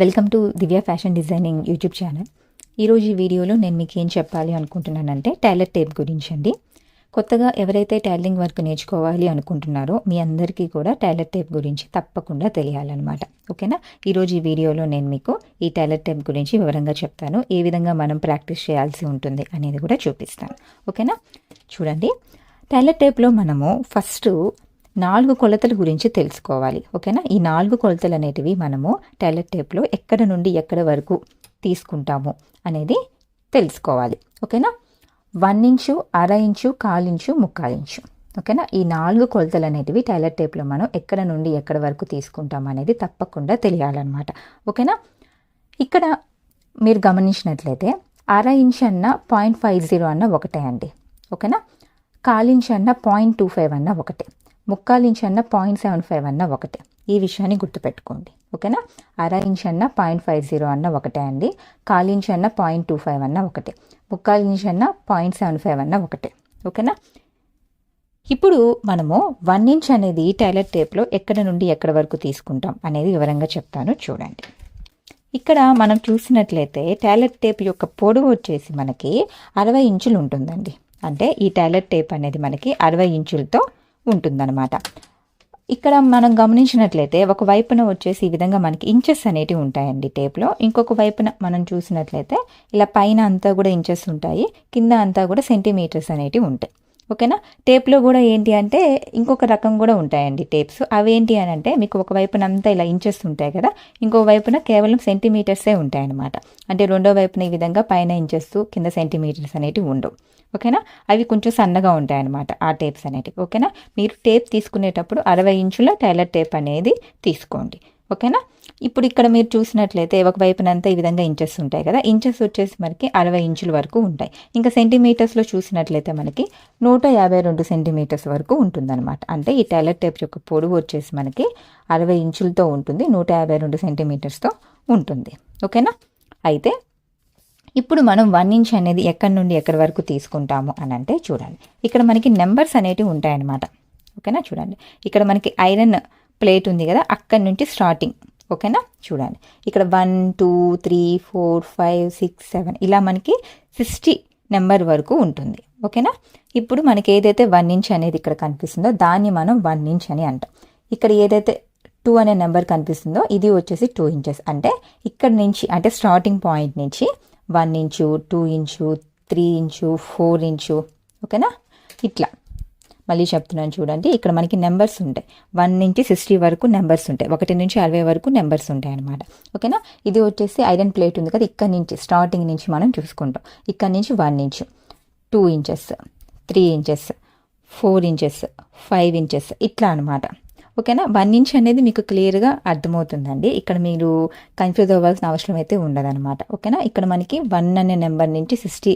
Welcome to Divya fashion designing YouTube channel. ఈరోజు ఈ వీడియోలో నేను మీకు ఏం చెప్పాలి అనుకుంటున్నానంటే టైలర్ టేప్ గురించి అండి. కొత్తగా ఎవరైతే టైలరింగ్ వర్క్ నేర్చుకోవాలి అనుకుంటున్నారో మీ అందరికీ కూడా టైలర్ టేప్ గురించి తప్పకుండా తెలియాలన్నమాట. ఓకేనా? ఈరోజు ఈ వీడియోలో నేను మీకు ఈ టైలర్ టేప్ గురించి వివరంగా చెప్తాను. ఏ విధంగా మనం ప్రాక్టీస్ చేయాల్సి ఉంటుంది అనేది కూడా చూపిస్తాను. ఓకేనా? చూడండి. టైలర్ టేప్లో మనము ఫస్ట్ నాలుగు కొలతల గురించి తెలుసుకోవాలి. ఓకేనా? ఈ నాలుగు కొలతలు అనేటివి మనము టైలర్ టేప్లో ఎక్కడ నుండి ఎక్కడ వరకు తీసుకుంటాము అనేది తెలుసుకోవాలి. ఓకేనా? వన్ ఇంచు అర ఇంచు కాలించు ముక్కాలించు. ఓకేనా? ఈ నాలుగు కొలతలు అనేటివి టైలర్ టేప్లో మనం ఎక్కడ నుండి ఎక్కడ వరకు తీసుకుంటాం అనేది తప్పకుండా తెలియాలన్నమాట. ఓకేనా? ఇక్కడ మీరు గమనించినట్లయితే అర ఇంచ్ అన్న పాయింట్ ఫైవ్ జీరో అన్న ఒకటే అండి. ఓకేనా? కాలించ్ అన్న పాయింట్ టూ ఫైవ్ అన్న ఒకటే. ముక్కాలు ఇంచ్ అన్న పాయింట్ సెవెన్ ఫైవ్ అన్న ఒకటే. ఈ విషయాన్ని గుర్తుపెట్టుకోండి. ఓకేనా? అర ఇంచ్ అన్న పాయింట్ ఫైవ్ జీరో అన్న ఒకటే అండి. కాలించ్ అన్న పాయింట్ టూ ఫైవ్ అన్న ఒకటే. ముక్కాలు ఇంచ్ అన్న పాయింట్ సెవెన్ ఫైవ్ అన్న ఒకటే. ఓకేనా? ఇప్పుడు మనము వన్ ఇంచ్ అనేది టైలర్ టేప్లో ఎక్కడ నుండి ఎక్కడ వరకు తీసుకుంటాం అనేది వివరంగా చెప్తాను చూడండి. ఇక్కడ మనం చూసినట్లయితే టైలర్ టేప్ యొక్క పొడవు వచ్చేసి మనకి అరవై ఇంచులు ఉంటుందండి. అంటే ఈ టైలర్ టేప్ అనేది మనకి అరవై ఇంచులతో ఉంటుందన్నమాట. ఇక్కడ మనం గమనించినట్లయితే ఒక వైపున వచ్చేసి ఈ విధంగా మనకి ఇంచెస్ అనేటివి ఉంటాయండి టేప్లో. ఇంకొక వైపున మనం చూసినట్లయితే ఇలా పైన అంతా కూడా ఇంచెస్ ఉంటాయి. కింద అంతా కూడా సెంటీమీటర్స్ అనేటివి ఉంటాయి. ఓకేనా? టేప్లో కూడా ఏంటి అంటే ఇంకొక రకం కూడా ఉంటాయండి టేప్స్. అవేంటి అని అంటే మీకు ఒక వైపున అంతా ఇలా ఇంచెస్ ఉంటాయి కదా ఇంకో వైపున కేవలం సెంటీమీటర్సే ఉంటాయన్నమాట. అంటే రెండో వైపున ఈ విధంగా పైన ఇంచెస్ కింద సెంటీమీటర్స్ అనేటివి ఉండవు. ఓకేనా? అవి కొంచెం సన్నగా ఉంటాయి అనమాట ఆ టేప్స్ అనేటివి. ఓకేనా? మీరు టేప్ తీసుకునేటప్పుడు అరవై ఇంచుల టైలర్ టేప్ అనేది తీసుకోండి. ఓకేనా? ఇప్పుడు ఇక్కడ మీరు చూసినట్లయితే ఒక వైపునంతా ఈ విధంగా ఇంచెస్ ఉంటాయి కదా. ఇంచెస్ వచ్చేసి మనకి అరవై ఇంచుల వరకు ఉంటాయి. ఇంకా సెంటీమీటర్స్లో చూసినట్లయితే మనకి నూట యాభై రెండు సెంటీమీటర్స్ వరకు ఉంటుందన్నమాట. అంటే ఈ టైలర్ టేప్ యొక్క పొడవు వచ్చేసి మనకి అరవై ఇంచులతో ఉంటుంది. నూట యాభై రెండు సెంటీమీటర్స్తో ఉంటుంది. ఓకేనా? అయితే ఇప్పుడు మనం వన్ ఇంచ్ అనేది ఎక్కడి నుండి ఎక్కడి వరకు తీసుకుంటాము అని అంటే చూడండి. ఇక్కడ మనకి నెంబర్స్ అనేటివి ఉంటాయన్నమాట. ఓకేనా? చూడండి. ఇక్కడ మనకి ఐరన్ ప్లేట్ ఉంది కదా అక్కడి నుంచి స్టార్టింగ్. ఓకేనా? చూడండి. ఇక్కడ one two three four five six seven. ఇలా మనకి సిక్స్టీ నెంబర్ వరకు ఉంటుంది. ఓకేనా? ఇప్పుడు మనకి ఏదైతే వన్ ఇంచ్ అనేది ఇక్కడ కనిపిస్తుందో దాన్ని మనం వన్ ఇంచ్ అని అంటాం. ఇక్కడ ఏదైతే టూ అనే నెంబర్ కనిపిస్తుందో ఇది వచ్చేసి టూ ఇంచెస్. అంటే ఇక్కడ నుంచి అంటే స్టార్టింగ్ పాయింట్ నుంచి one inch two inch three inch four inch. ఓకేనా? ఇట్లా. మళ్ళీ చెప్తున్నాను చూడండి. ఇక్కడ మనకి నెంబర్స్ ఉంటాయి. వన్ నుంచి సిక్స్టీ వరకు నెంబర్స్ ఉంటాయి. ఒకటి నుంచి అరవై వరకు నెంబర్స్ ఉంటాయి అనమాట ఓకేనా? ఇది వచ్చేసి ఐరన్ ప్లేట్ ఉంది కదా. ఇక్కడ నుంచి స్టార్టింగ్ నుంచి మనం చూసుకుంటాం. ఇక్కడ నుంచి one inch two inches three inches four inches five inches ఇట్లా అనమాట ఓకేనా? వన్ ఇంచ్ అనేది మీకు క్లియర్గా అర్థమవుతుందండి. ఇక్కడ మీరు కన్ఫ్యూజ్ అవ్వాల్సిన అవసరం అయితే ఉండదన్నమాట. ఓకేనా? ఇక్కడ మనకి వన్ అనే నెంబర్ నుంచి సిక్స్టీ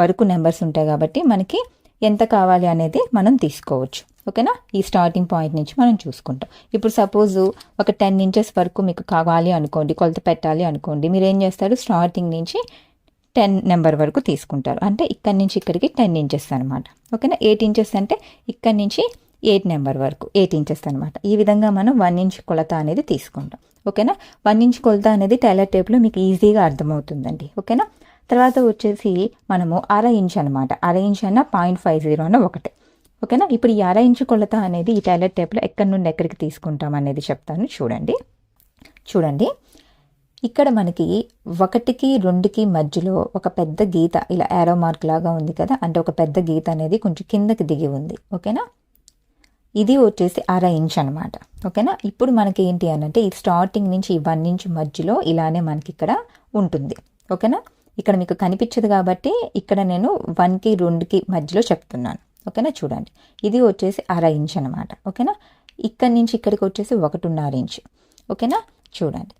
వరకు నెంబర్స్ ఉంటాయి కాబట్టి మనకి ఎంత కావాలి అనేది మనం తీసుకోవచ్చు. ఓకేనా? ఈ స్టార్టింగ్ పాయింట్ నుంచి మనం చూసుకుంటాం. ఇప్పుడు సపోజ్ ఒక టెన్ ఇంచెస్ వరకు మీకు కావాలి అనుకోండి కొలత పెట్టాలి అనుకోండి మీరు ఏం చేస్తారు? స్టార్టింగ్ నుంచి టెన్ నెంబర్ వరకు తీసుకుంటారు. అంటే ఇక్కడి నుంచి ఇక్కడికి టెన్ ఇంచెస్ అనమాట ఓకేనా? ఎయిట్ ఇంచెస్ అంటే ఇక్కడి నుంచి ఎయిట్ నెంబర్ వరకు ఎయిట్ ఇంచెస్ అనమాట ఈ విధంగా మనం వన్ ఇంచ్ కొలత అనేది తీసుకుంటాం. ఓకేనా? వన్ ఇంచ్ కొలత అనేది టైలర్ టేప్లో మీకు ఈజీగా అర్థమవుతుందండి. ఓకేనా? తర్వాత వచ్చేసి మనము అర ఇంచ్ అనమాట అర ఇంచ్ అన్న పాయింట్ ఫైవ్ జీరో అన్న ఒకటే. ఓకేనా? ఇప్పుడు ఈ అర ఇంచు కొలత అనేది ఈ టైలర్ టేప్లో ఎక్కడి నుండి ఎక్కడికి తీసుకుంటాం అనేది చెప్తాను. చూడండి. చూడండి. ఇక్కడ మనకి ఒకటికి రెండుకి మధ్యలో ఒక పెద్ద గీత ఇలా యారో మార్క్ లాగా ఉంది కదా అంటే ఒక పెద్ద గీత అనేది కొంచెం కిందకి దిగి ఉంది. ఓకేనా? ఇది వచ్చేసి అర ఇంచ్ అనమాట ఓకేనా? ఇప్పుడు మనకి ఏంటి అని అంటే ఈ స్టార్టింగ్ నుంచి ఈ వన్ ఇంచ్ మధ్యలో ఇలానే మనకి ఇక్కడ ఉంటుంది. ఓకేనా? ఇక్కడ మీకు కనిపించదు కాబట్టి ఇక్కడ నేను వన్కి రెండుకి మధ్యలో చెప్తున్నాను. ఓకేనా? చూడండి. ఇది వచ్చేసి అర ఇంచ్ అనమాట ఓకేనా? ఇక్కడి నుంచి ఇక్కడికి వచ్చేసి ఒకటిన్నర ఇంచ్. ఓకేనా? చూడండి.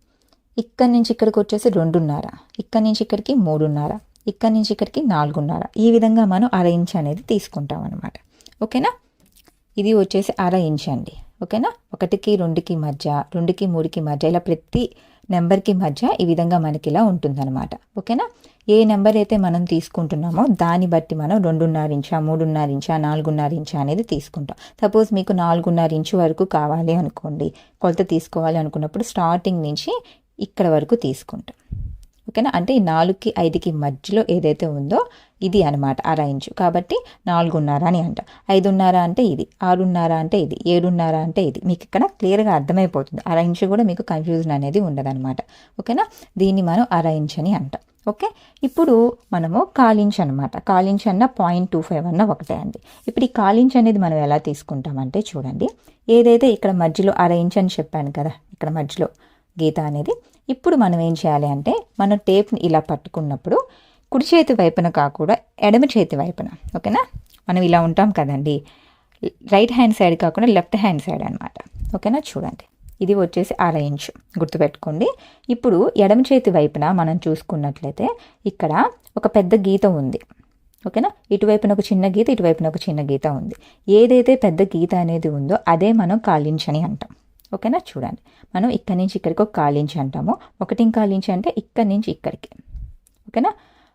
ఇక్కడి నుంచి ఇక్కడికి వచ్చేసి రెండున్నర. ఇక్కడి నుంచి ఇక్కడికి మూడున్నర. ఇక్కడి నుంచి ఇక్కడికి నాలుగున్నర. ఈ విధంగా మనం అర ఇంచ్ అనేది తీసుకుంటాం అనమాట ఓకేనా? ఇది వచ్చేసి అర ఇంచ్ అండి. ఓకేనా? ఒకటికి రెండుకి మధ్య రెండుకి మూడుకి మధ్య ఇలా ప్రతి నెంబర్కి మధ్య ఈ విధంగా మనకి ఇలా ఉంటుందన్నమాట. ఓకేనా? ఏ నెంబర్ అయితే మనం తీసుకుంటున్నామో దాన్ని బట్టి మనం రెండున్నర ఇంచా మూడున్నర ఇంచా నాలుగున్నర ఇంచా అనేది తీసుకుంటాం. సపోజ్ మీకు నాలుగున్నర ఇంచు వరకు కావాలి అనుకోండి కొలత తీసుకోవాలి అనుకున్నప్పుడు స్టార్టింగ్ నుంచి ఇక్కడ వరకు తీసుకుంటాం. ఓకేనా? అంటే ఈ నాలుగుకి ఐదుకి మధ్యలో ఏదైతే ఉందో ఇది అనమాట ఆ రేంజ్. కాబట్టి నాలుగున్నర అని అంట. ఐదున్నర అంటే ఇది ఆరున్నర అంటే ఇది ఏడున్నర అంటే ఇది. మీకు ఇక్కడ క్లియర్గా అర్థమైపోతుంది. ఆ రేంజ్ కూడా మీకు కన్ఫ్యూజన్ అనేది ఉండదన్నమాట. ఓకేనా? దీన్ని మనం అర అని అంటాం. ఓకే? ఇప్పుడు మనము కాలించ్ అనమాట కాలించ్ అన్న పాయింట్ టూ ఫైవ్ అన్న ఒకటే అండి. ఇప్పుడు ఈ కాలించ్ అనేది మనం ఎలా తీసుకుంటామంటే చూడండి. ఏదైతే ఇక్కడ మధ్యలో అరేంజ్ అని చెప్పాను కదా ఇక్కడ మధ్యలో గీత అనేది ఇప్పుడు మనం ఏం చేయాలి అంటే మనం టేప్ని ఇలా పట్టుకున్నప్పుడు కుడి చేతి వైపున కాకుండా ఎడమ చేతి వైపున ఓకేనా? మనం ఇలా ఉంటాం కదండి. రైట్ హ్యాండ్ సైడ్ కాకుండా లెఫ్ట్ హ్యాండ్ సైడ్ అనమాట ఓకేనా? చూడండి. ఇది వచ్చేసి అర ఇంచు గుర్తుపెట్టుకోండి. ఇప్పుడు ఎడమ చేతి వైపున మనం చూసుకున్నట్లయితే ఇక్కడ ఒక పెద్ద గీత ఉంది ఓకేనా? ఇటువైపున ఒక చిన్న గీత ఇటువైపున ఒక చిన్న గీత ఉంది. ఏదైతే పెద్ద గీత అనేది ఉందో అదే మనం కాలించని అంటాం. ఓకేనా? చూడండి. మనం ఇక్కడి నుంచి ఇక్కడికి ఒక కాలించి అంటాము. ఒకటి కాలించి అంటే ఇక్కడి నుంచి ఇక్కడికి. ఓకేనా?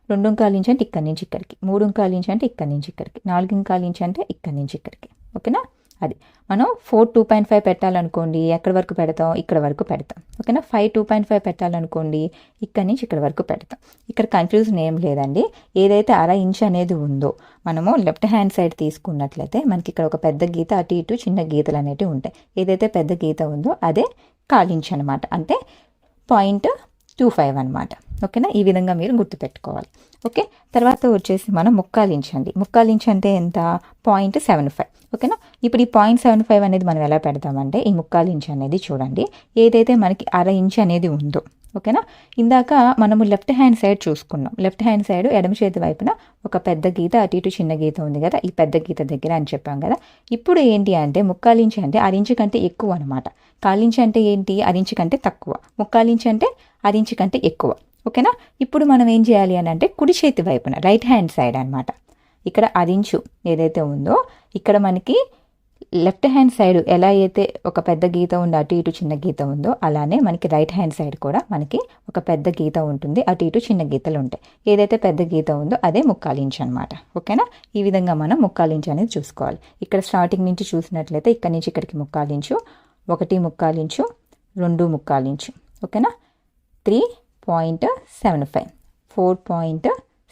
రెండు కాలించి అంటే ఇక్కడి నుంచి ఇక్కడికి. మూడు కాలించి అంటే ఇక్కడి నుంచి ఇక్కడికి. నాలుగు కాలించి అంటే ఇక్కడి నుంచి ఇక్కడికి. ఓకేనా? అది. మనం ఫోర్ టూ పాయింట్ ఫైవ్ పెట్టాలనుకోండి ఎక్కడి వరకు పెడతాం? ఇక్కడ వరకు పెడతాం. ఓకేనా? ఫైవ్ టూ పాయింట్ ఫైవ్ పెట్టాలనుకోండి ఇక్కడ నుంచి ఇక్కడ వరకు పెడతాం. ఇక్కడ కన్ఫ్యూజన్ ఏం లేదండి. ఏదైతే అర ఇంచ్ అనేది ఉందో మనము లెఫ్ట్ హ్యాండ్ సైడ్ తీసుకున్నట్లయితే మనకి ఇక్కడ ఒక పెద్ద గీత అటు ఇటు చిన్న గీతలు అనేవి ఉంటాయి. ఏదైతే పెద్ద గీత ఉందో అదే కాలించ్ అనమాట అంటే పాయింట్ టూ ఫైవ్ అనమాట ఓకేనా? ఈ విధంగా మీరు గుర్తుపెట్టుకోవాలి. ఓకే? తర్వాత వచ్చేసి మనం ముక్కాలించండి ముక్కాలించ్ అంటే ఎంత? Point seven five. ఓకేనా? ఇప్పుడు ఈ పాయింట్ సెవెన్ ఫైవ్ అనేది మనం ఎలా పెడతామంటే ఈ ముక్కాలించ్ అనేది చూడండి. ఏదైతే మనకి అర ఇంచ్ అనేది ఉందో ఓకేనా? ఇందాక మనము లెఫ్ట్ హ్యాండ్ సైడ్ చూసుకున్నాం. లెఫ్ట్ హ్యాండ్ సైడ్ ఎడమ చేతి వైపున ఒక పెద్ద గీత అటు ఇటు చిన్న గీత ఉంది కదా ఈ పెద్ద గీత దగ్గర అని చెప్పాం కదా. ఇప్పుడు ఏంటి అంటే ముక్కాలించి అంటే అరించి కంటే ఎక్కువ అనమాట కాలించి అంటే ఏంటి? అరించి కంటే తక్కువ. ముక్కాలించి అంటే అరించి కంటే ఎక్కువ. ఓకేనా? ఇప్పుడు మనం ఏం చేయాలి అని అంటే కుడి చేతి వైపున రైట్ హ్యాండ్ సైడ్ అనమాట ఇక్కడ అరించు ఏదైతే ఉందో ఇక్కడ మనకి లెఫ్ట్ హ్యాండ్ సైడ్ ఎలా అయితే ఒక పెద్ద గీత ఉందో అటు ఇటు చిన్న గీత ఉందో అలానే మనకి రైట్ హ్యాండ్ సైడ్ కూడా మనకి ఒక పెద్ద గీత ఉంటుంది అటు ఇటు చిన్న గీతలు ఉంటాయి. ఏదైతే పెద్ద గీత ఉందో అదే ముక్కాలించ్ అనమాట ఓకేనా? ఈ విధంగా మనం ముక్కాలించ్ అనేది చూసుకోవాలి. ఇక్కడ స్టార్టింగ్ నుంచి చూసినట్లయితే ఇక్కడ నుంచి ఇక్కడికి ముక్కాలించు ఒకటి ముక్కాలించు రెండు ముక్కాలించు ఓకేనా? Three point seven five. Four point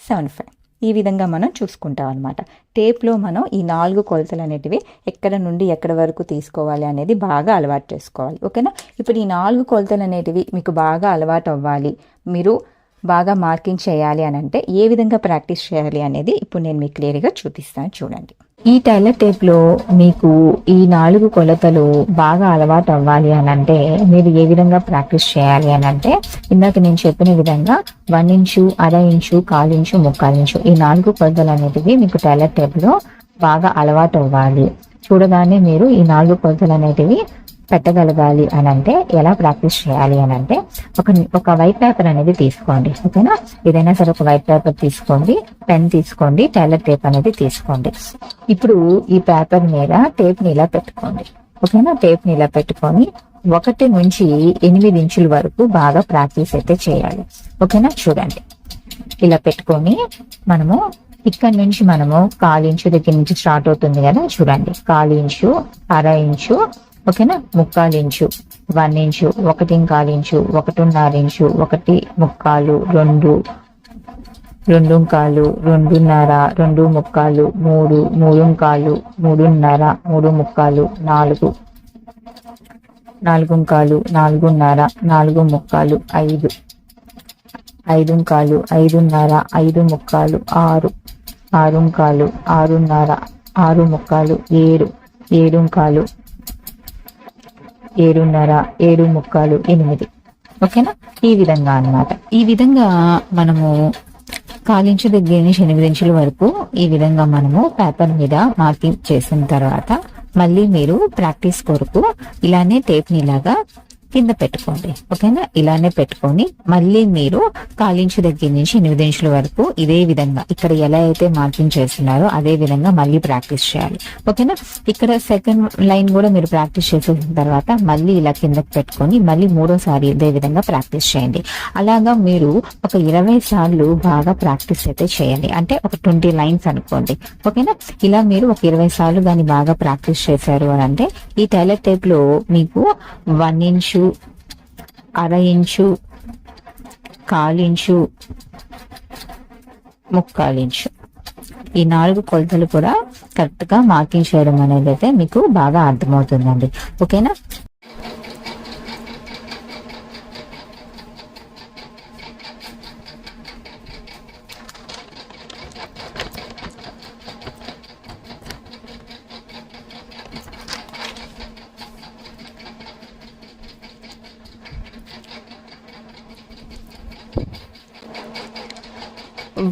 seven five. ఈ విధంగా మనం చూసుకుంటాం అనమాట టేప్లో మనం ఈ నాలుగు కొలతలు అనేటివి ఎక్కడ నుండి ఎక్కడ వరకు తీసుకోవాలి అనేది బాగా అలవాటు చేసుకోవాలి. ఓకేనా? ఇప్పుడు ఈ నాలుగు కొలతలు అనేటివి మీకు బాగా అలవాటు అవ్వాలి. మీరు బాగా మార్కింగ్ చేయాలి అని అంటే ఏ విధంగా ప్రాక్టీస్ చేయాలి అనేది ఇప్పుడు నేను మీకు క్లియర్గా చూపిస్తాను. చూడండి. ఈ టైలర్ టేప్లో మీకు ఈ నాలుగు కొలతలు బాగా అలవాటు అవ్వాలి అని అంటే మీరు ఏ విధంగా ప్రాక్టీస్ చేయాలి అని అంటే ఇందాక నేను చెప్పిన విధంగా వన్ ఇంచు అర ఇంచు కాలు ఇంచు ముక్కాలు ఇంచు ఈ నాలుగు కొలతలు అనేటివి మీకు టైలర్ టేప్లో బాగా అలవాటు అవ్వాలి. చూడగానే మీరు ఈ నాలుగు కొలతలు అనేటివి పెట్టగలగాలి అని అంటే ఎలా ప్రాక్టీస్ చేయాలి అని అంటే ఒక ఒక వైట్ పేపర్ అనేది తీసుకోండి ఓకేనా? ఏదైనా సరే ఒక వైట్ పేపర్ తీసుకోండి పెన్ తీసుకోండి టైలర్ టేప్ అనేది తీసుకోండి. ఇప్పుడు ఈ పేపర్ మీద టేప్ని ఇలా పెట్టుకోండి ఓకేనా? టేప్ని ఇలా పెట్టుకొని ఒకటి నుంచి ఎనిమిది ఇంచుల వరకు బాగా ప్రాక్టీస్ అయితే చేయాలి ఓకేనా? చూడండి. ఇలా పెట్టుకొని మనము ఇక్కడ నుంచి మనము కాలు ఇంచు దగ్గర నుంచి స్టార్ట్ అవుతుంది కదా చూడండి. కాలు ఇంచు అర ఇంచు ఓకేనా? ముక్కాలు ఇంచు వన్ ఇంచు ఒకటి ఇంకాలు ఇంచు ఒకటిన్నర ఇంచు ఒకటి ముక్కాలు రెండు రెండు కాలు రెండున్నర రెండు ముక్కాలు మూడు మూడు కాలు మూడున్నర మూడు ముక్కాలు నాలుగు నాలుగు కాలు నాలుగున్నర నాలుగు ముక్కాలు ఐదు ఐదు కాలు ఐదున్నర ఐదు ముక్కాలు ఆరు ఆరు కాలు ఆరున్నర ఆరు ముక్కాలు ఏడు ఏడు కాలు ఏడున్నర ఏడు ముక్కాలు ఎనిమిది. ఓకేనా? ఈ విధంగా అన్నమాట. ఈ విధంగా మనము కాలించు దగ్గర నుంచి ఎనిమిది ఇంచుల వరకు ఈ విధంగా మనము పేపర్ మీద మార్కింగ్ చేసిన తర్వాత మళ్ళీ మీరు ప్రాక్టీస్ కొరకు ఇలానే టేప్ని ఇలాగా కింద పెట్టుకోండి. ఓకేనా? ఇలానే పెట్టుకొని మళ్ళీ మీరు కాలించు దగ్గర నుంచి ఎనిమిది ఇంచుల వరకు ఇదే విధంగా ఇక్కడ ఎలా అయితే మార్కింగ్ చేస్తున్నారో అదే విధంగా మళ్ళీ ప్రాక్టీస్ చేయాలి. ఓకేనా? ఇక్కడ సెకండ్ లైన్ కూడా మీరు ప్రాక్టీస్ చేసిన తర్వాత మళ్ళీ ఇలా కిందకి పెట్టుకొని మళ్ళీ మూడోసారి ఇదే విధంగా ప్రాక్టీస్ చేయండి. అలాగా మీరు ఒక ఇరవై సార్లు బాగా ప్రాక్టీస్ అయితే చేయండి. అంటే ఒక ట్వంటీ లైన్స్ అనుకోండి. ఓకేనా? ఇలా మీరు ఒక ఇరవై సార్లు దాన్ని బాగా ప్రాక్టీస్ చేశారు అని అంటే ఈ టైలర్ టేప్లో మీకు వన్ ఇంచు అర ఇంచు కాలించు ముక్కాలించు. ఈ నాలుగు కొలతలు కూడా కరెక్ట్గా మార్కింగ్ చేయడం అనేది అయితే మీకు బాగా అర్థమవుతుందండి. ఓకేనా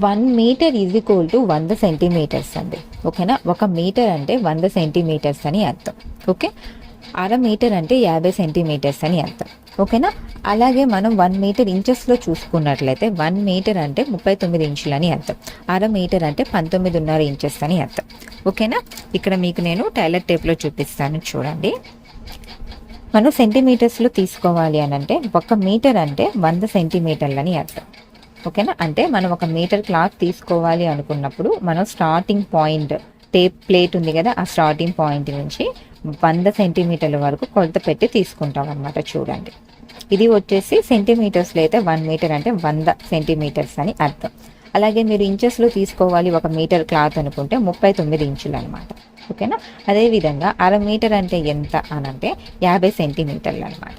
one metre is equal to వంద సెంటీమీటర్స్ అండి. ఓకేనా? ఒక మీటర్ అంటే వంద సెంటీమీటర్స్ అని అర్థం. ఓకే? అర మీటర్ అంటే యాభై సెంటీమీటర్స్ అని అర్థం. ఓకేనా? అలాగే మనం వన్ మీటర్ ఇంచెస్లో చూసుకున్నట్లయితే వన్ మీటర్ అంటే ముప్పై తొమ్మిది ఇంచులు అని అర్థం. అర మీటర్ అంటే పంతొమ్మిదిన్నర ఇంచెస్ అని అర్థం. ఓకేనా? ఇక్కడ మీకు నేను టైలర్ టేప్లో చూపిస్తాను చూడండి. మనం సెంటీమీటర్స్లో తీసుకోవాలి అని అంటే ఒక మీటర్ అంటే వంద సెంటీమీటర్లు అని అర్థం. ఓకేనా? అంటే మనం ఒక మీటర్ క్లాత్ తీసుకోవాలి అనుకున్నప్పుడు మనం స్టార్టింగ్ పాయింట్ టేప్ ప్లేట్ ఉంది కదా ఆ స్టార్టింగ్ పాయింట్ నుంచి వంద సెంటీమీటర్ల వరకు కొలత పెట్టి తీసుకుంటాం అనమాట చూడండి. ఇది వచ్చేసి సెంటీమీటర్స్లో అయితే వన్ మీటర్ అంటే వంద సెంటీమీటర్స్ అని అర్థం. అలాగే మీరు ఇంచెస్లో తీసుకోవాలి ఒక మీటర్ క్లాత్ అనుకుంటే ముప్పై తొమ్మిది ఇంచులు అనమాట ఓకేనా? అదేవిధంగా అర మీటర్ అంటే ఎంత అని అంటే యాభై సెంటీమీటర్లు అనమాట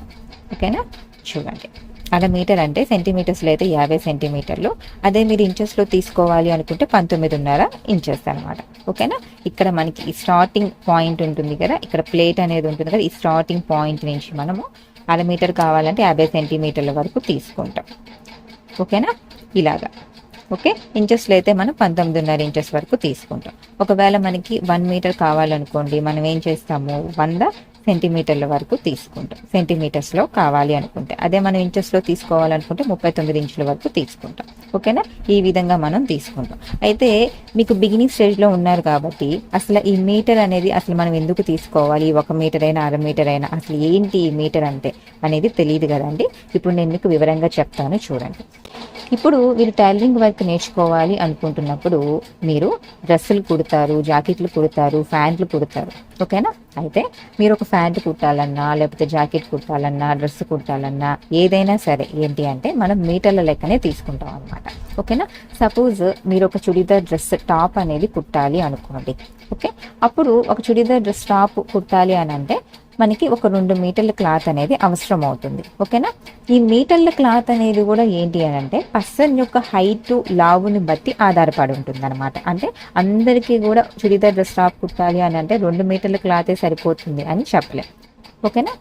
ఓకేనా? చూడండి. అర మీటర్ అంటే సెంటీమీటర్స్లో అయితే యాభై సెంటీమీటర్లు. అదే మీరు ఇంచెస్లో తీసుకోవాలి అనుకుంటే పంతొమ్మిదిన్నర ఇంచెస్ అనమాట ఓకేనా? ఇక్కడ మనకి ఈ స్టార్టింగ్ పాయింట్ ఉంటుంది కదా ఇక్కడ ప్లేట్ అనేది ఉంటుంది కదా ఈ స్టార్టింగ్ పాయింట్ నుంచి మనము అర మీటర్ కావాలంటే యాభై సెంటీమీటర్ల వరకు తీసుకుంటాం. ఓకేనా? ఇలాగా. ఓకే? ఇంచెస్లో అయితే మనం పంతొమ్మిదిన్నర ఇంచెస్ వరకు తీసుకుంటాం. ఒకవేళ మనకి వన్ మీటర్ కావాలనుకోండి మనం ఏం చేస్తాము? వంద సెంటీమీటర్ల వరకు తీసుకుంటాం. సెంటీమీటర్స్లో కావాలి అనుకుంటే. అదే మనం ఇంచెస్లో తీసుకోవాలనుకుంటే ముప్పై తొమ్మిది ఇంచుల వరకు తీసుకుంటాం. ఓకేనా? ఈ విధంగా మనం తీసుకుంటాం. అయితే మీకు బిగినింగ్ స్టేజ్లో ఉన్నారు కాబట్టి అసలు ఈ మీటర్ అనేది అసలు మనం ఎందుకు తీసుకోవాలి? ఒక మీటర్ అయినా అర మీటర్ అయినా అసలు ఏంటి ఈ మీటర్ అంటే అనేది తెలియదు కదండి. ఇప్పుడు నేను మీకు వివరంగా చెప్తాను చూడండి. ఇప్పుడు మీరు టైలరింగ్ వర్క్ నేర్చుకోవాలి అనుకుంటున్నప్పుడు మీరు డ్రెస్సులు కుడతారు జాకెట్లు కుడతారు ఫ్యాంట్లు కుడతారు. ఓకేనా? అయితే మీరు ఒక ప్యాంట్ కుట్టాలన్నా లేకపోతే జాకెట్ కుట్టాలన్నా డ్రెస్ కుట్టాలన్నా ఏదైనా సరే ఏంటి అంటే మనం మీటర్ల లెక్కనే తీసుకుంటాం అనమాట ఓకేనా? సపోజ్ మీరు ఒక చుడిదార్ డ్రెస్ టాప్ అనేది కుట్టాలి అనుకోండి. ఓకే? అప్పుడు ఒక చుడిదార్ డ్రెస్ టాప్ కుట్టాలి అని అంటే మనకి ఒక రెండు మీటర్ల క్లాత్ అనేది అవసరం అవుతుంది ఓకేనా? ఈ మీటర్ల క్లాత్ అనేది కూడా ఏంటి అని అంటే పర్సన్ యొక్క హైట్ లావుని బట్టి ఆధారపడి ఉంటుంది అనమాట అంటే అందరికీ కూడా చుడిదార్ డ్రెస్ టాప్ కుట్టాలి అని అంటే రెండు మీటర్ల క్లాతే సరిపోతుంది అని చెప్పలేం. ఓకేనా?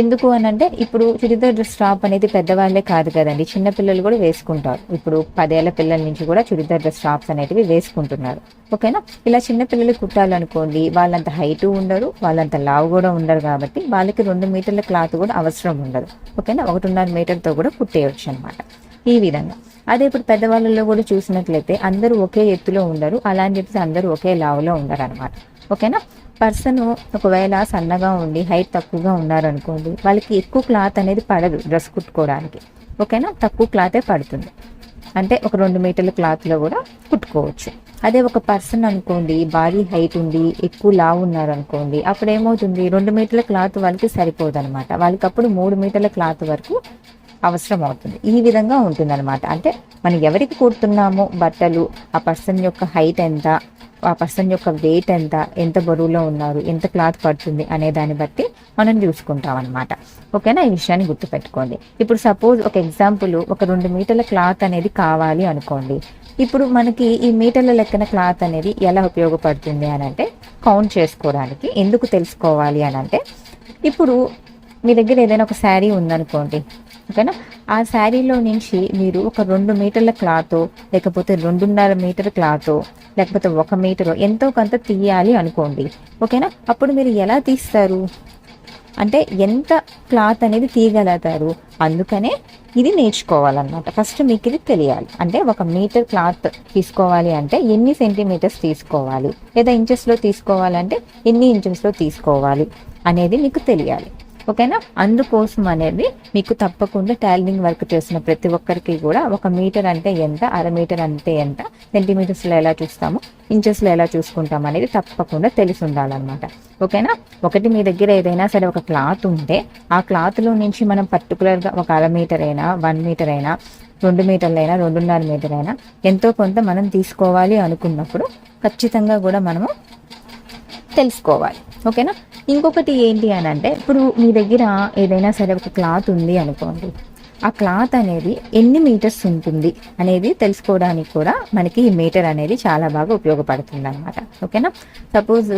ఎందుకు అని అంటే ఇప్పుడు చుడిదార్ డ్రెస్ టాప్ అనేది పెద్దవాళ్ళే కాదు కదండి. చిన్నపిల్లలు కూడా వేసుకుంటారు. ఇప్పుడు పదేళ్ళ పిల్లల నుంచి కూడా చుడిదార్ డ్రెస్ టాప్స్ అనేటివి వేసుకుంటున్నారు. ఓకేనా? ఇలా చిన్న పిల్లలు కుట్టాలనుకోండి వాళ్ళంత హైట్ ఉండరు వాళ్ళంత లావు కూడా ఉండరు కాబట్టి వాళ్ళకి రెండు మీటర్ల క్లాత్ కూడా అవసరం ఉండదు. ఓకేనా? ఒకటిన్నర మీటర్తో కూడా కుట్టేయచ్చు అనమాట ఈ విధంగా. అదే ఇప్పుడు పెద్దవాళ్ళలో కూడా చూసినట్లయితే అందరూ ఒకే ఎత్తులో ఉండరు. అలా అని చెప్పేసి అందరూ ఒకే లావులో ఉండరు అనమాట ఓకేనా? పర్సన్ ఒకవేళ సన్నగా ఉండి హైట్ తక్కువగా ఉన్నారనుకోండి వాళ్ళకి ఎక్కువ క్లాత్ అనేది పడదు డ్రెస్ కుట్టుకోవడానికి. ఓకేనా? తక్కువ క్లాతే పడుతుంది. అంటే ఒక రెండు మీటర్ల క్లాత్లో కూడా కుట్టుకోవచ్చు. అదే ఒక పర్సన్ అనుకోండి భారీ హైట్ ఉండి ఎక్కువ లావు ఉన్నారు అనుకోండి అప్పుడు ఏమవుతుంది రెండు మీటర్ల క్లాత్ వాళ్ళకి సరిపోదు అనమాట వాళ్ళకి అప్పుడు మూడు మీటర్ల క్లాత్ వరకు అవసరం అవుతుంది ఈ విధంగా ఉంటుందన్నమాట. అంటే మనం ఎవరికి కుడుతున్నామో బట్టలు ఆ పర్సన్ యొక్క హైట్ ఎంత ఆ పర్సన్ యొక్క వెయిట్ ఎంత ఎంత బరువులో ఉన్నారు ఎంత క్లాత్ పడుతుంది అనే దాన్ని బట్టి మనం చూసుకుంటాం అనమాట ఓకేనా? ఈ విషయాన్ని గుర్తుపెట్టుకోండి. ఇప్పుడు సపోజ్ ఒక ఎగ్జాంపుల్ ఒక రెండు మీటర్ల క్లాత్ అనేది కావాలి అనుకోండి. ఇప్పుడు మనకి ఈ మీటర్ల లెక్కన క్లాత్ అనేది ఎలా ఉపయోగపడుతుంది అని అంటే కౌంట్ చేసుకోవడానికి. ఎందుకు తెలుసుకోవాలి అని అంటే ఇప్పుడు మీ దగ్గర ఏదైనా ఒక శారీ ఉందనుకోండి. ఓకేనా? ఆ శారీలో నుంచి మీరు ఒక రెండు మీటర్ల క్లాత్ లేకపోతే రెండున్నర మీటర్ క్లాత్ లేకపోతే ఒక మీటర్ ఎంతో కొంత తీయాలి అనుకోండి. ఓకేనా? అప్పుడు మీరు ఎలా తీస్తారు? అంటే ఎంత క్లాత్ అనేది తీయగలుగుతారు? అందుకనే ఇది నేర్చుకోవాలన్నమాట. ఫస్ట్ మీకు ఇది తెలియాలి. అంటే ఒక మీటర్ క్లాత్ తీసుకోవాలి అంటే ఎన్ని సెంటీమీటర్స్ తీసుకోవాలి? లేదా ఇంచెస్లో తీసుకోవాలంటే ఎన్ని ఇంచెస్లో తీసుకోవాలి అనేది మీకు తెలియాలి. ఓకేనా? అందుకోసం అనేది మీకు తప్పకుండా టైలరింగ్ వర్క్ చేసిన ప్రతి ఒక్కరికి కూడా ఒక మీటర్ అంటే ఎంత అర మీటర్ అంటే ఎంత సెంటీమీటర్స్లో ఎలా చూస్తాము ఇంచెస్లో ఎలా చూసుకుంటాం అనేది తప్పకుండా తెలిసి ఉండాలన్నమాట. ఓకేనా? ఒకటి మీ దగ్గర ఏదైనా సరే ఒక క్లాత్ ఉంటే ఆ క్లాత్లో నుంచి మనం పర్టికులర్గా ఒక అర మీటర్ అయినా వన్ మీటర్ అయినా రెండు మీటర్లైనా రెండున్నర మీటర్ అయినా ఎంతో కొంత మనం తీసుకోవాలి అనుకున్నప్పుడు ఖచ్చితంగా కూడా మనము తెలుసుకోవాలి. ఓకేనా? ఇంకొకటి ఏంటి అని అంటే ఇప్పుడు మీ దగ్గర ఏదైనా సరే ఒక క్లాత్ ఉంది అనుకోండి. ఆ క్లాత్ అనేది ఎన్ని మీటర్స్ ఉంటుంది అనేది తెలుసుకోవడానికి కూడా మనకి ఈ మీటర్ అనేది చాలా బాగా ఉపయోగపడుతుంది అనమాట ఓకేనా? సపోజ్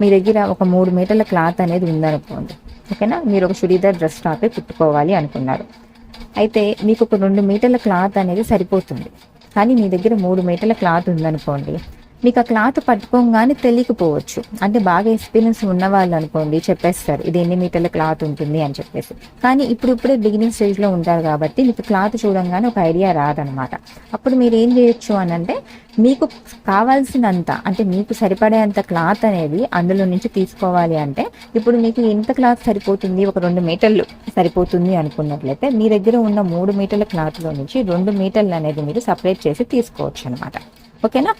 మీ దగ్గర ఒక మూడు మీటర్ల క్లాత్ అనేది ఉందనుకోండి. ఓకేనా? మీరు ఒక చుడీదార్ డ్రెస్ టాపే కుట్టుకోవాలి అనుకున్నారు. అయితే మీకు ఒక రెండు మీటర్ల క్లాత్ అనేది సరిపోతుంది. కానీ మీ దగ్గర మూడు మీటర్ల క్లాత్ ఉందనుకోండి మీకు ఆ క్లాత్ పట్టుకోగానే తెలియకపోవచ్చు. అంటే బాగా ఎక్స్పీరియన్స్ ఉన్న వాళ్ళు అనుకోండి చెప్పేస్తారు ఇది ఎన్ని మీటర్ల క్లాత్ ఉంటుంది? అని చెప్పేసి. కానీ ఇప్పుడు ఇప్పుడే బిగినింగ్ స్టేజ్లో ఉంటారు కాబట్టి మీకు క్లాత్ చూడంగానే ఒక ఐడియా రాదనమాట. అప్పుడు మీరు ఏం చేయొచ్చు అని అంటే మీకు కావాల్సినంత అంటే మీకు సరిపడేంత క్లాత్ అనేది అందులో నుంచి తీసుకోవాలి అంటే ఇప్పుడు మీకు ఎంత క్లాత్ సరిపోతుంది ఒక రెండు మీటర్లు సరిపోతుంది అనుకున్నట్లయితే మీ దగ్గర ఉన్న మూడు మీటర్ల క్లాత్లో నుంచి రెండు మీటర్లు అనేది మీరు సపరేట్ చేసి తీసుకోవచ్చు అనమాట. ఓకేనా?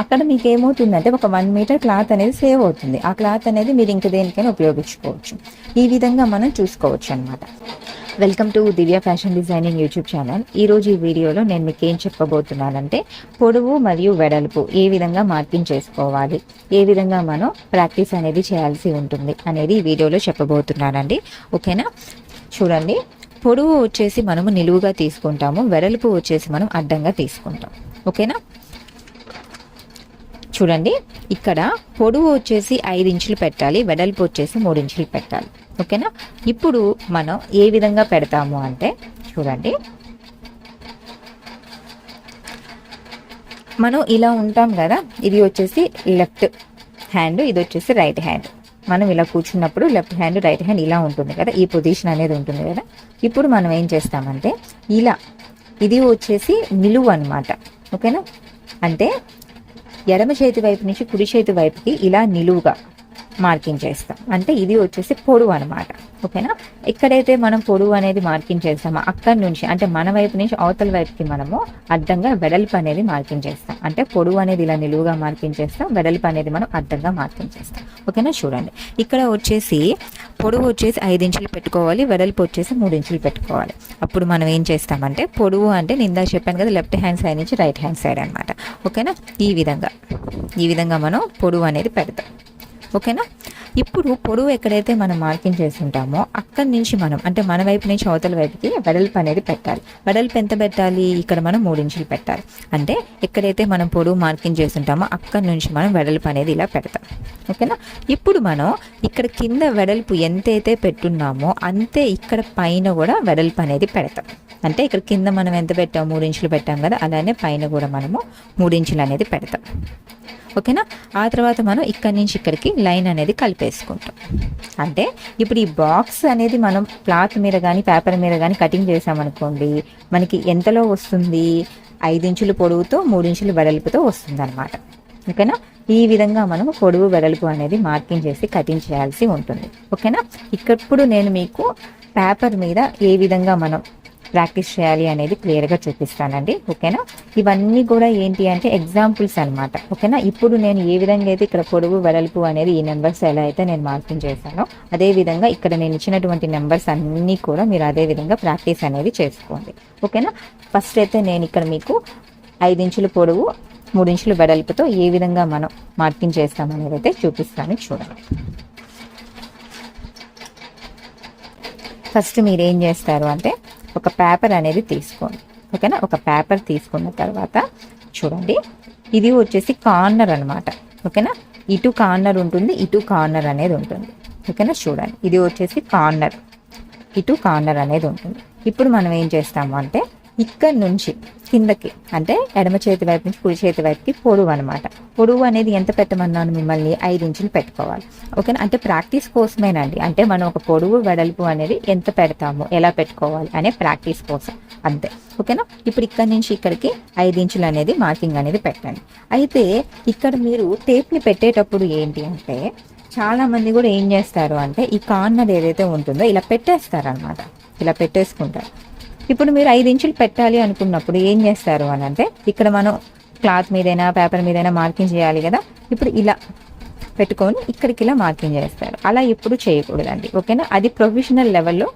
అక్కడ మీకు ఏమవుతుందంటే ఒక వన్ మీటర్ క్లాత్ అనేది సేవ్ అవుతుంది. ఆ క్లాత్ అనేది మీరు ఇంక దేనికైనా ఉపయోగించుకోవచ్చు. ఈ విధంగా మనం చూసుకోవచ్చు అనమాట welcome to Divya fashion designing YouTube channel ఈరోజు ఈ వీడియోలో నేను మీకు ఏం చెప్పబోతున్నానంటే పొడవు మరియు వెడల్పు ఏ విధంగా మార్కింగ్ చేసుకోవాలి ఏ విధంగా మనం ప్రాక్టీస్ అనేది చేయాల్సి ఉంటుంది అనేది ఈ వీడియోలో చెప్పబోతున్నానండి. ఓకేనా? చూడండి. పొడవు వచ్చేసి మనము నిలువుగా తీసుకుంటాము వెడల్పు వచ్చేసి మనం అడ్డంగా తీసుకుంటాం. ఓకేనా? చూడండి. ఇక్కడ పొడవు వచ్చేసి ఐదు ఇంచులు పెట్టాలి. వెడల్పు వచ్చేసి మూడు ఇంచులు పెట్టాలి. ఓకేనా? ఇప్పుడు మనం ఏ విధంగా పెడతాము అంటే చూడండి. మనం ఇలా ఉంటాం కదా. ఇది వచ్చేసి లెఫ్ట్ హ్యాండ్ ఇది వచ్చేసి రైట్ హ్యాండ్. మనం ఇలా కూర్చున్నప్పుడు లెఫ్ట్ హ్యాండ్ రైట్ హ్యాండ్ ఇలా ఉంటుంది కదా. ఈ పొజిషన్ అనేది ఉంటుంది కదా. ఇప్పుడు మనం ఏం చేస్తామంటే ఇలా ఇది వచ్చేసి నిలువు అనమాట ఓకేనా? అంటే ఎడమ చేతి వైపు నుంచి కుడి చేతి వైపుకి ఇలా నిలువుగా. మార్కింగ్ చేస్తాం. అంటే ఇది వచ్చేసి పొడవు అనమాట ఓకేనా? ఎక్కడైతే మనం పొడవు అనేది మార్కింగ్ చేస్తామో అక్కడి నుంచి అంటే మన వైపు నుంచి అవతల వైపుకి మనము అడ్డంగా వెడల్పు అనేది మార్కింగ్ చేస్తాం. అంటే పొడవు అనేది ఇలా నిలువుగా మార్కింగ్ చేస్తాం వెడల్పు అనేది మనం అడ్డంగా మార్కింగ్ చేస్తాం. ఓకేనా? చూడండి. ఇక్కడ వచ్చేసి పొడవు వచ్చేసి ఐదు ఇంచులు పెట్టుకోవాలి వెడల్పు వచ్చేసి మూడు ఇంచులు పెట్టుకోవాలి. అప్పుడు మనం ఏం చేస్తామంటే పొడవు అంటే నేను ఇందాక చెప్పాను కదా లెఫ్ట్ హ్యాండ్ సైడ్ నుంచి రైట్ హ్యాండ్ సైడ్ అనమాట ఓకేనా? ఈ విధంగా. ఈ విధంగా మనం పొడవు అనేది పెడతాం. ఓకేనా? ఇప్పుడు పొడవు ఎక్కడైతే మనం మార్కింగ్ చేస్తుంటామో అక్కడి నుంచి మనం అంటే మన వైపు నుంచి అవతల వైపుకి వెడల్పు అనేది పెట్టాలి. వెడల్పు ఎంత పెట్టాలి? ఇక్కడ మనం మూడించులు పెట్టాలి. అంటే ఎక్కడైతే మనం పొడవు మార్కింగ్ చేసుకుంటామో అక్కడి నుంచి మనం వెడల్పు అనేది ఇలా పెడతాం. ఓకేనా? ఇప్పుడు మనం ఇక్కడ కింద వెడల్పు ఎంతైతే పెట్టున్నామో అంతే ఇక్కడ పైన కూడా వెడల్పు అనేది పెడతాం. అంటే ఇక్కడ కింద మనం ఎంత పెట్టాం? మూడించులు పెట్టాం కదా అలానే పైన కూడా మనము మూడించులు అనేది పెడతాం. ఓకేనా? ఆ తర్వాత మనం ఇక్కడి నుంచి ఇక్కడికి లైన్ అనేది కలిపేసుకుంటాం. అంటే ఇప్పుడు ఈ బాక్స్ అనేది మనం క్లాత్ మీద కానీ పేపర్ మీద కానీ కటింగ్ చేసామనుకోండి మనకి ఎంతలో వస్తుంది? ఐదు ఇంచులు పొడవుతో మూడు ఇంచులు వెడల్పుతో వస్తుంది అనమాట ఓకేనా? ఈ విధంగా మనం పొడవు వెడల్పు అనేది మార్కింగ్ చేసి కటింగ్ చేయాల్సి ఉంటుంది. ఓకేనా? ఇక్కడ నేను మీకు పేపర్ మీద ఏ విధంగా మనం ప్రాక్టీస్ చేయాలి అనేది క్లియర్గా చూపిస్తానండి ఓకేనా? ఇవన్నీ కూడా ఏంటి అంటే ఎగ్జాంపుల్స్ అనమాట ఓకేనా? ఇప్పుడు నేను ఏ విధంగా అయితే ఇక్కడ పొడవు వెడల్పు అనేది ఈ నెంబర్స్ ఎలా అయితే నేను మార్కింగ్ చేశానో అదే విధంగా ఇక్కడ నేను ఇచ్చినటువంటి నెంబర్స్ అన్నీ కూడా మీరు అదే విధంగా ప్రాక్టీస్ అనేది చేసుకోండి ఓకేనా? ఫస్ట్ అయితే నేను ఇక్కడ మీకు ఐదు ఇంచుల పొడవు మూడు ఇంచుల వెడల్పుతో ఏ విధంగా మనం మార్కింగ్ చేస్తామనేది అయితే చూపిస్తాను చూడండి. ఫస్ట్ మీరు ఏం చేస్తారు అంటే ఒక పేపర్ అనేది తీసుకోండి. ఓకేనా? ఒక పేపర్ తీసుకున్న తర్వాత చూడండి. ఇది వచ్చేసి కార్నర్ అనమాట ఓకేనా? ఇటు కార్నర్ ఉంటుంది ఇటు కార్నర్ అనేది ఉంటుంది. ఓకేనా? చూడండి. ఇది వచ్చేసి కార్నర్. ఇటు కార్నర్ అనేది ఉంటుంది. ఇప్పుడు మనం ఏం చేస్తాము అంటే ఇక్కడ నుంచి కిందకి అంటే ఎడమ చేతి వైపు నుంచి కుడి చేతి వైపుకి పొడవు అనమాట పొడవు అనేది ఎంత పెట్టమన్నాను మిమ్మల్ని? ఐదు ఇంచులు పెట్టుకోవాలి. ఓకేనా? అంటే ప్రాక్టీస్ కోసమేనండి అంటే మనం ఒక పొడవు వెడల్పు అనేది ఎంత పెడతాము? ఎలా పెట్టుకోవాలి? అనే ప్రాక్టీస్ కోసం. అంతే. ఓకేనా? ఇప్పుడు ఇక్కడ నుంచి ఇక్కడికి ఐదు ఇంచులు అనేది మార్కింగ్ అనేది పెట్టండి. అయితే ఇక్కడ మీరు టేప్ని పెట్టేటప్పుడు ఏంటి అంటే చాలా మంది కూడా ఏం చేస్తారు అంటే ఈ కార్నర్ ఏదైతే ఉంటుందో ఇలా పెట్టేస్తారు అనమాట ఇలా పెట్టేసుకుంటారు. ఇప్పుడు మీరు ఐదు ఇంచులు పెట్టాలి అనుకున్నప్పుడు ఏం చేస్తారు అని అంటే ఇక్కడ మనం క్లాత్ మీదైనా పేపర్ మీదైనా మార్కింగ్ చేయాలి కదా. ఇప్పుడు ఇలా పెట్టుకొని ఇక్కడికి ఇలా మార్కింగ్ చేస్తారు. అలా ఎప్పుడు చేయకూడదండి. ఓకేనా? అది ప్రొఫెషనల్ లెవెల్లో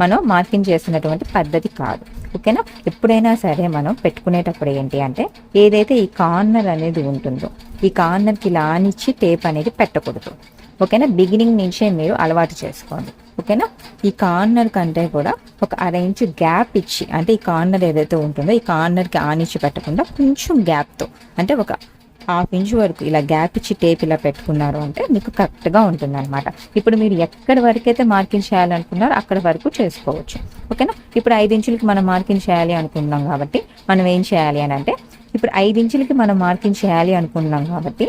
మనం మార్కింగ్ చేస్తున్నటువంటి పద్ధతి కాదు. ఓకేనా? ఎప్పుడైనా సరే మనం పెట్టుకునేటప్పుడు ఏంటి అంటే ఏదైతే ఈ కార్నర్ అనేది ఉంటుందో ఈ కార్నర్కి ఇలా అనిచ్చి టేప్ అనేది పెట్టకూడదు. ఓకేనా? బిగినింగ్ నుంచే మీరు అలవాటు చేసుకోండి. ఓకేనా? ఈ కార్నర్ కంటే కూడా ఒక అర ఇంచు గ్యాప్ ఇచ్చి అంటే ఈ కార్నర్ ఏదైతే ఉంటుందో ఈ కార్నర్కి ఆనిచ్చి పెట్టకుండా కొంచెం గ్యాప్తో అంటే ఒక హాఫ్ ఇంచ్ వరకు ఇలా గ్యాప్ ఇచ్చి టేప్ ఇలా పెట్టుకున్నారు అంటే మీకు కరెక్ట్గా ఉంటుంది అనమాట ఇప్పుడు మీరు ఎక్కడి వరకు అయితే మార్కింగ్ చేయాలనుకున్నారో అక్కడ వరకు చేసుకోవచ్చు. ఓకేనా? ఇప్పుడు ఐదు ఇంచులకి మనం మార్కింగ్ చేయాలి అనుకున్నాం కాబట్టి మనం ఏం చేయాలి అని అంటే ఇప్పుడు ఐదు ఇంచులకి మనం మార్కింగ్ చేయాలి అనుకున్నాం కాబట్టి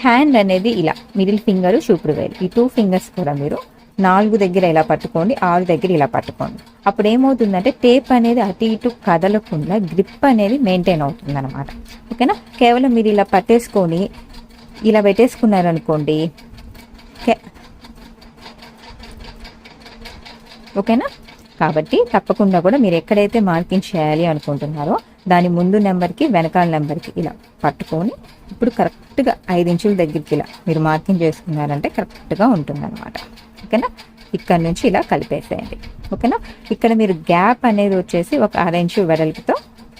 హ్యాండ్ అనేది ఇలా మిడిల్ ఫింగర్ చూపుడు వేలు ఈ టూ ఫింగర్స్ కూడా మీరు నాలుగు దగ్గర ఇలా పట్టుకోండి ఆరు దగ్గర ఇలా పట్టుకోండి. అప్పుడు ఏమవుతుందంటే టేప్ అనేది అటు ఇటు కదలకుండా గ్రిప్ అనేది మెయింటైన్ అవుతుంది అనమాట ఓకేనా? కేవలం మీరు ఇలా పట్టేసుకొని ఇలా పెట్టేసుకున్నారనుకోండి కే- ఓకేనా? కాబట్టి తప్పకుండా కూడా మీరు ఎక్కడైతే మార్కింగ్ చేయాలి అనుకుంటున్నారో దాని ముందు నెంబర్కి వెనకాల నెంబర్కి ఇలా పట్టుకొని ఇప్పుడు కరెక్ట్గా ఐదు ఇంచుల దగ్గరికి ఇలా మీరు మార్కింగ్ చేసుకున్నారంటే కరెక్ట్గా ఉంటుందన్నమాట. ఓకేనా? ఇక్కడ నుంచి ఇలా కలిపేసేయండి. ఓకేనా? ఇక్కడ మీరు గ్యాప్ అనేది వచ్చేసి ఒక అరెంజ్ వెడల్పుతో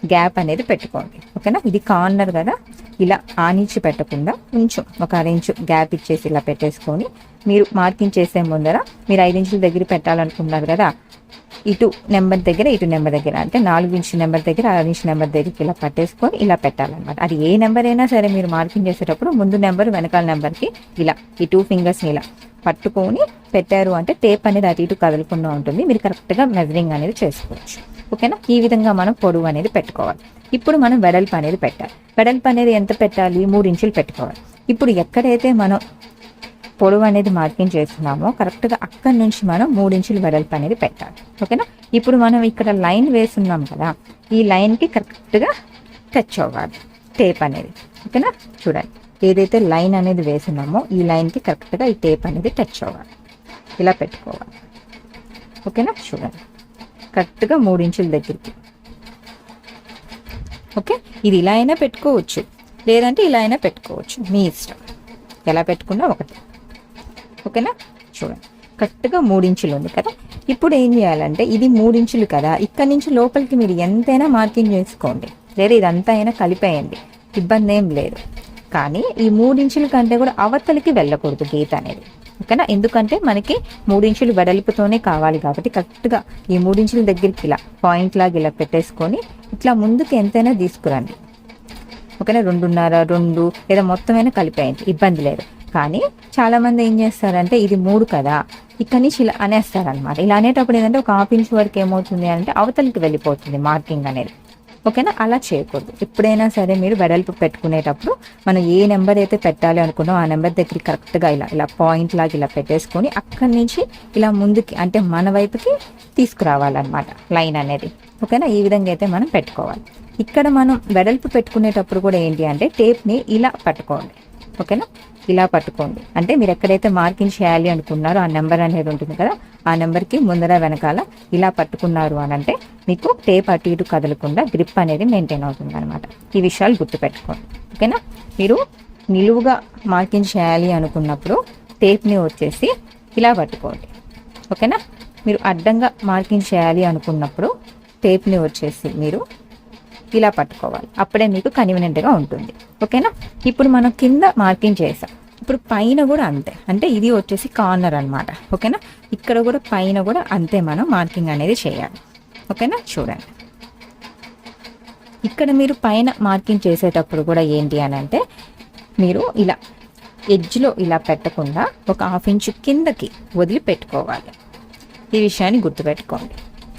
గ్యాప్ అనేది పెట్టుకోండి. ఓకేనా? ఇది కార్నర్ కదా? ఇలా ఆనిచ్చి పెట్టకుండా కొంచెం ఒక అర గ్యాప్ ఇచ్చేసి ఇలా పెట్టేసుకొని మీరు మార్కింగ్ చేసే ముందర మీరు ఐదు ఇంచుల దగ్గర పెట్టాలనుకున్నారు కదా ఇటు నెంబర్ దగ్గర ఇటు నెంబర్ దగ్గర. అంటే నాలుగు ఇంచు నెంబర్ దగ్గర ఆరు ఇంచు నెంబర్ దగ్గరికి ఇలా పట్టేసుకొని ఇలా పెట్టాలన్నమాట. అది ఏ నెంబర్ అయినా సరే మీరు మార్కింగ్ చేసేటప్పుడు ముందు నెంబర్ వెనకాల నెంబర్కి ఇలా ఈ టూ ఫింగర్స్ని ఇలా పట్టుకొని పెట్టారు అంటే టేప్ అనేది అటు ఇటు కదలకుండా ఉంటుంది. మీరు కరెక్ట్గా మెజరింగ్ అనేది చేసుకోవచ్చు. ఓకేనా? ఈ విధంగా మనం పొడవు అనేది పెట్టుకోవాలి. ఇప్పుడు మనం వెడల్పు అనేది పెట్టాలి. వెడల్పు అనేది ఎంత పెట్టాలి? మూడు ఇంచులు పెట్టుకోవాలి. ఇప్పుడు ఎక్కడైతే మనం పొడవు అనేది మార్కింగ్ చేస్తున్నామో. కరెక్ట్గా అక్కడి నుంచి మనం మూడించులు వెడల్పు అనేది పెట్టాలి. ఓకేనా? ఇప్పుడు మనం ఇక్కడ లైన్ వేస్తున్నాం కదా ఈ లైన్కి కరెక్ట్గా టచ్ అవ్వాలి. టేప్ అనేది. ఓకేనా? చూడండి. ఏదైతే లైన్ అనేది వేస్తున్నామో ఈ లైన్కి కరెక్ట్గా ఈ టేప్ అనేది టచ్ అవ్వాలి. ఇలా పెట్టుకోవాలి. ఓకేనా? చూడండి. కరెక్ట్గా మూడు ఇంచుల దగ్గరికి. ఓకే? ఇది ఇలా అయినా పెట్టుకోవచ్చు. లేదంటే ఇలా అయినా పెట్టుకోవచ్చు. మీ ఇష్టం. ఎలా పెట్టుకున్నా ఒకటి. ఓకేనా? చూడండి. కరెక్ట్గా మూడించులు ఉంది కదా? ఇప్పుడు ఏం చేయాలంటే ఇది మూడించులు కదా ఇక్కడి నుంచి లోపలికి మీరు ఎంతైనా మార్కింగ్ చేసుకోండి. లేదా ఇదంతా అయినా కలిపేయండి. ఇబ్బంది ఏం లేదు. కానీ ఈ మూడించుల కంటే కూడా అవతలికి వెళ్ళకూడదు గీత అనేది. ఓకేనా? ఎందుకంటే మనకి మూడించులు వెడల్పుతోనే కావాలి కాబట్టి కరెక్ట్గా ఈ మూడించుల దగ్గరికి ఇలా పాయింట్ లాగా ఇలా పెట్టేసుకొని ఇట్లా ముందుకు ఎంతైనా తీసుకురండి. ఓకేనా? రెండున్నర రెండు లేదా మొత్తమైనా కలిపేయండి. ఇబ్బంది లేదు. కానీ చాలా మంది ఏం చేస్తారంటే ఇది మూడు కదా ఇక్కడ నుంచి ఇలా అనేస్తారనమాట ఇలా అనేటప్పుడు ఏంటంటే ఒక హాఫ్ ఇంచ్ వరకు ఏమవుతుంది అంటే అవతలికి వెళ్ళిపోతుంది మార్కింగ్ అనేది. ఓకేనా? అలా చేయకూడదు. ఎప్పుడైనా సరే మీరు వెడల్పు పెట్టుకునేటప్పుడు మనం ఏ నెంబర్ అయితే పెట్టాలి అనుకున్నాం ఆ నెంబర్ దగ్గర కరెక్ట్గా ఇలా ఇలా పాయింట్ లాగా ఇలా పెట్టేసుకొని అక్కడి నుంచి ఇలా ముందుకి అంటే మన వైపుకి తీసుకురావాలన్నమాట లైన్ అనేది. ఓకేనా? ఈ విధంగా అయితే మనం పెట్టుకోవాలి. ఇక్కడ మనం వెడల్పు పెట్టుకునేటప్పుడు కూడా ఏంటి అంటే టేప్ని ఇలా పట్టుకోండి. ఓకేనా? ఇలా పట్టుకోండి. అంటే మీరు ఎక్కడైతే మార్కింగ్ చేయాలి అనుకున్నారో ఆ నెంబర్ అనేది ఉంటుంది కదా ఆ నెంబర్కి ముందర వెనకాల ఇలా పట్టుకున్నారు అని అంటే మీకు టేప్ అటు ఇటు కదలకుండా గ్రిప్ అనేది మెయింటైన్ అవుతుంది అనమాట ఈ విషయాలు గుర్తుపెట్టుకోండి. ఓకేనా? మీరు నిలువుగా మార్కింగ్ చేయాలి అనుకున్నప్పుడు టేప్ని వచ్చేసి ఇలా పట్టుకోండి. ఓకేనా? మీరు అడ్డంగా మార్కింగ్ చేయాలి అనుకున్నప్పుడు టేప్ని వచ్చేసి మీరు ఇలా పట్టుకోవాలి. అప్పుడే మీకు కన్వీనియంట్గా ఉంటుంది. ఓకేనా? ఇప్పుడు మనం కింద మార్కింగ్ చేసాం. ఇప్పుడు పైన కూడా అంతే. అంటే ఇది వచ్చేసి కార్నర్ అనమాట ఓకేనా? ఇక్కడ కూడా పైన కూడా అంతే మనం మార్కింగ్ అనేది చేయాలి. ఓకేనా? చూడండి. ఇక్కడ మీరు పైన మార్కింగ్ చేసేటప్పుడు కూడా ఏంటి అని అంటే మీరు ఇలా ఎడ్జ్లో ఇలా పెట్టకుండా ఒక హాఫ్ ఇంచ్ కిందకి వదిలి పెట్టుకోవాలి ఈ విషయాన్ని గుర్తుపెట్టుకోండి.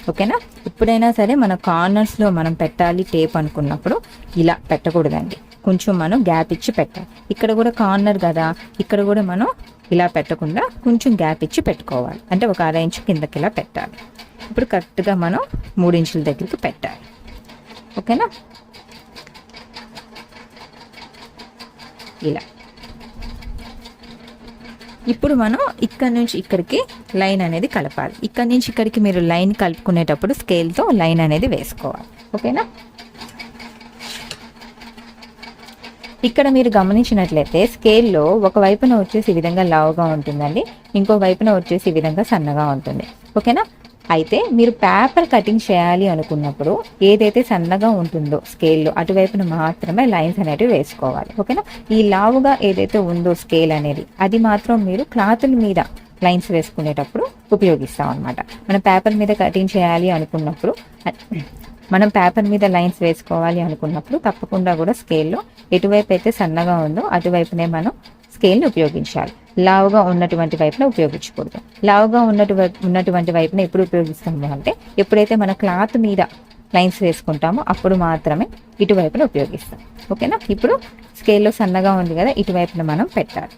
ఓకేనా? ఎప్పుడైనా సరే మన కార్నర్స్లో మనం పెట్టాలి టేప్ అనుకున్నప్పుడు ఇలా పెట్టకూడదండి. కొంచెం మనం గ్యాప్ ఇచ్చి పెట్టాలి. ఇక్కడ కూడా కార్నర్ కదా ఇక్కడ కూడా మనం ఇలా పెట్టకుండా కొంచెం గ్యాప్ ఇచ్చి పెట్టుకోవాలి. అంటే ఒక అర ఇంచు కిందకి ఇలా పెట్టాలి. ఇప్పుడు కరెక్ట్గా మనం మూడు ఇంచుల దగ్గరికి పెట్టాలి. ఓకేనా? ఇలా. ఇప్పుడు మనం ఇక్కడ నుంచి ఇక్కడికి లైన్ అనేది కలపాలి. ఇక్కడ నుంచి ఇక్కడికి మీరు లైన్ కలుపుకునేటప్పుడు స్కేల్తో లైన్ అనేది వేసుకోవాలి. ఓకేనా? ఇక్కడ మీరు గమనించినట్లయితే స్కేల్లో ఒక వైపున వచ్చేసి ఈ విధంగా లావుగా ఉంటుందండి. ఇంకో వైపున వచ్చేసి ఈ విధంగా సన్నగా ఉంటుంది. ఓకేనా? అయితే మీరు పేపర్ కటింగ్ చేయాలి అనుకున్నప్పుడు ఏదైతే సన్నగా ఉంటుందో స్కేల్లో అటువైపున మాత్రమే లైన్స్ అనేటివి వేసుకోవాలి ఓకేనా? ఈ లావుగా ఏదైతే ఉందో స్కేల్ అనేది అది మాత్రం మీరు క్లాతుల మీద లైన్స్ వేసుకునేటప్పుడు ఉపయోగిస్తాం అనమాట మనం పేపర్ మీద కటింగ్ చేయాలి అనుకున్నప్పుడు మనం పేపర్ మీద లైన్స్ వేసుకోవాలి అనుకున్నప్పుడు తప్పకుండా కూడా స్కేల్లో ఎటువైపు అయితే సన్నగా ఉందో అటువైపునే మనం స్కేల్ని ఉపయోగించాలి. లావుగా ఉన్నటువంటి వైపున ఉపయోగించకూడదు. లావుగా ఉన్నటు ఉన్నటువంటి వైపున ఎప్పుడు ఉపయోగిస్తాము అంటే ఎప్పుడైతే మన క్లాత్ మీద లైన్స్ వేసుకుంటామో అప్పుడు మాత్రమే ఇటువైపున ఉపయోగిస్తాం. ఓకేనా? ఇప్పుడు స్కేల్లో సన్నగా ఉంది కదా ఇటువైపున మనం పెట్టాలి.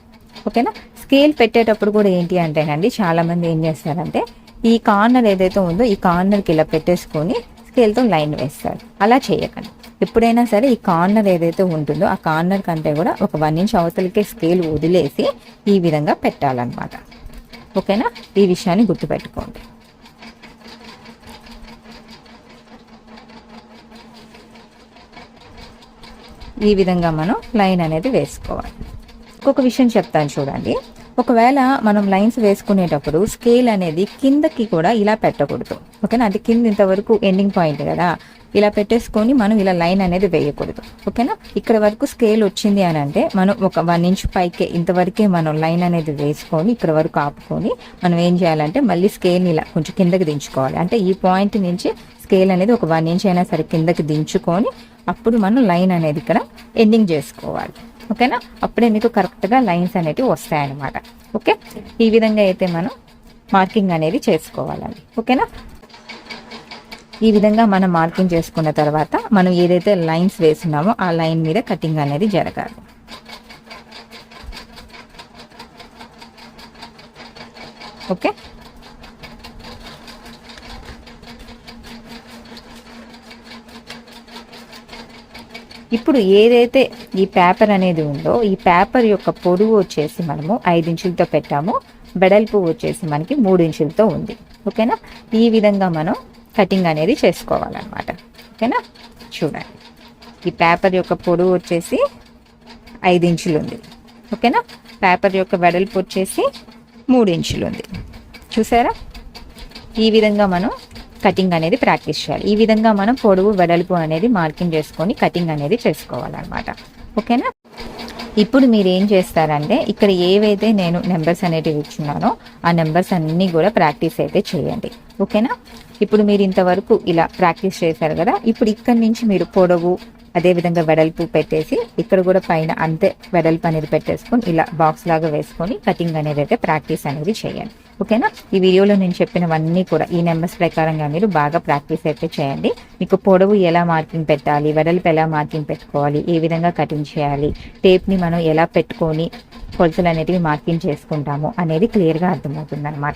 ఓకేనా? స్కేల్ పెట్టేటప్పుడు కూడా ఏంటి అంటేనండి చాలామంది ఏం చేస్తారంటే ఈ కార్నర్ ఏదైతే ఉందో ఈ కార్నర్కి ఇలా పెట్టేసుకొని స్కేల్తో లైన్ వేస్తారు. అలా చేయకండి. ఎప్పుడైనా సరే ఈ కార్నర్ ఏదైతే ఉంటుందో ఆ కార్నర్ కంటే కూడా ఒక వన్ ఇంచ్ అవతలకే స్కేల్ వదిలేసి ఈ విధంగా పెట్టాలన్నమాట. ఓకేనా? ఈ విషయాన్ని గుర్తుపెట్టుకోండి. ఈ విధంగా మనం లైన్ అనేది వేసుకోవాలి. ఇంకొక విషయం చెప్తాను చూడండి. ఒకవేళ మనం లైన్స్ వేసుకునేటప్పుడు స్కేల్ అనేది కిందకి కూడా ఇలా పెట్టకూడదు. ఓకేనా? అది కింద ఇంతవరకు ఎండింగ్ పాయింట్ కదా. ఇలా పెట్టేసుకొని మనం ఇలా లైన్ అనేది వేయకూడదు. ఓకేనా? ఇక్కడ వరకు స్కేల్ వచ్చింది అని అంటే మనం ఒక వన్ ఇంచ్ పైకే ఇంతవరకే మనం లైన్ అనేది వేసుకొని ఇక్కడ వరకు ఆపుకొని మనం ఏం చేయాలంటే మళ్ళీ స్కేల్ని ఇలా కొంచెం కిందకి దించుకోవాలి. అంటే ఈ పాయింట్ నుంచి స్కేల్ అనేది ఒక వన్ ఇంచ్ అయినా సరే కిందకి దించుకొని అప్పుడు మనం లైన్ అనేది ఇక్కడ ఎండింగ్ చేసుకోవాలి. ఓకేనా? అప్పుడే మీకు కరెక్ట్గా లైన్స్ అనేవి వస్తాయన్నమాట. ఓకే? ఈ విధంగా అయితే మనం మార్కింగ్ అనేది చేసుకోవాలండి. ఓకేనా? ఈ విధంగా మనం మార్కింగ్ చేసుకున్న తర్వాత మనం ఏదైతే లైన్స్ వేస్తున్నామో ఆ లైన్ మీద కటింగ్ అనేది జరగాలి. ఓకే? ఇప్పుడు ఏదైతే ఈ పేపర్ అనేది ఉందో ఈ పేపర్ యొక్క పొడవు వచ్చేసి మనము ఐదు ఇంచులతో పెట్టాము. బెడల్పు వచ్చేసి మనకి మూడు ఇంచులతో ఉంది. ఓకేనా? ఈ విధంగా మనం కటింగ్ అనేది చేసుకోవాలన్నమాట. ఓకేనా? చూడండి. ఈ పేపర్ యొక్క పొడవు వచ్చేసి ఐదు ఇంచులు ఉంది ఓకేనా? పేపర్ యొక్క వెడల్పు వచ్చేసి మూడు ఇంచులు ఉంది చూసారా? ఈ విధంగా మనం కటింగ్ అనేది ప్రాక్టీస్ చేయాలి. ఈ విధంగా మనం పొడవు వెడల్పు అనేది మార్కింగ్ చేసుకొని కటింగ్ అనేది చేసుకోవాలన్నమాట. ఓకేనా? ఇప్పుడు మీరు ఏం చేస్తారంటే ఇక్కడ ఏవైతే నేను నెంబర్స్ అనేటివి ఇచ్చున్నానో ఆ నెంబర్స్ అన్నీ కూడా ప్రాక్టీస్ అయితే చేయండి. ఓకేనా? ఇప్పుడు మీరు ఇంతవరకు ఇలా ప్రాక్టీస్ చేశారు కదా ఇప్పుడు ఇక్కడ నుంచి మీరు పొడవు అదేవిధంగా వెడల్పు పెట్టేసి ఇక్కడ కూడా పైన అంతే వెడల్పు అనేది పెట్టేసుకొని ఇలా బాక్స్ లాగా వేసుకొని కటింగ్ అనేది అయితే ప్రాక్టీస్ అనేది చేయండి. ఓకేనా? ఈ వీడియోలో నేను చెప్పినవన్నీ కూడా ఈ నెంబర్స్ ప్రకారంగా మీరు బాగా ప్రాక్టీస్ అయితే చేయండి. మీకు పొడవు ఎలా మార్కింగ్ పెట్టాలి వెడల్పు ఎలా మార్కింగ్ పెట్టుకోవాలి ఏ విధంగా కటింగ్ చేయాలి టేప్ని మనం ఎలా పెట్టుకొని కొలతలు అనేటివి మార్కింగ్ చేసుకుంటాము అనేది క్లియర్గా అర్థమవుతుంది అనమాట